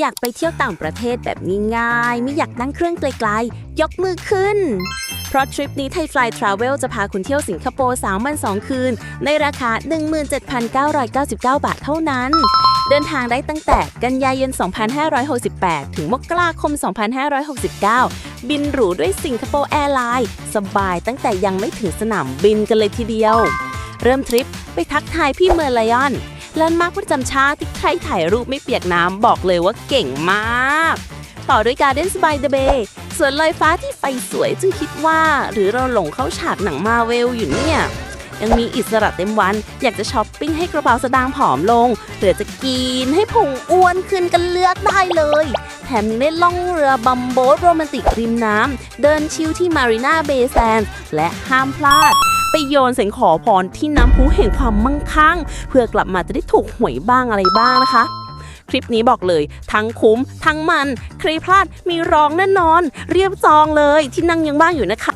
อยากไปเที่ยวต่างประเทศแบบง่ายๆ ไม่อยากนั่งเครื่องไกลๆ ยกมือขึ้น เพราะทริปนี้ไทยฟลายทราเวลจะพาคุณเที่ยวสิงคโปร์3วัน2คืน ในราคา 17,999 บาทเท่านั้น เดินทางได้ตั้งแต่กันยายน 2568 ถึงมกราคม 2569 บินหรูด้วยสิงคโปร์แอร์ไลน์สบายตั้งแต่ยังไม่ถึงสนามบินกันเลยทีเดียว เริ่มทริปไปทักทายพี่เมอร์ไลออน แลนด์มาร์คประจำชาติที่ใครถ่ายรูปไม่เปียกน้ำบอกเลยว่าเก่งมาก ต่อด้วย Gardens by the Bay สวนลอยฟ้าที่ไฟสวยจึงคิดว่าหรือเราหลงเข้าฉากหนังมาเวลอยู่เนี่ย ยังมีอิสระเต็มวัน อยากจะช้อปปิ้งให้กระเป๋าสตางค์ผอมลง หรือจะกินให้พุงอ้วนขึ้นกันเลือกได้เลย แถมยังได้ล่องเรือบัมโบ๊ทโรแมนติกริมน้ำเดินชิลที่มารีนาเบย์แซนและห้ามพลาด ไปโยนเสียงขอพรที่น้ำพุแห่งความมั่งคั่ง เพื่อกลับมาจะได้ถูกหวยบ้างอะไรบ้างนะคะ คลิปนี้บอกเลย ทั้งคุ้ม ทั้งมัน ใครพลาดมีร้องแน่นอน เรียบจองเลยที่นั่งยังบ้างอยู่นะคะ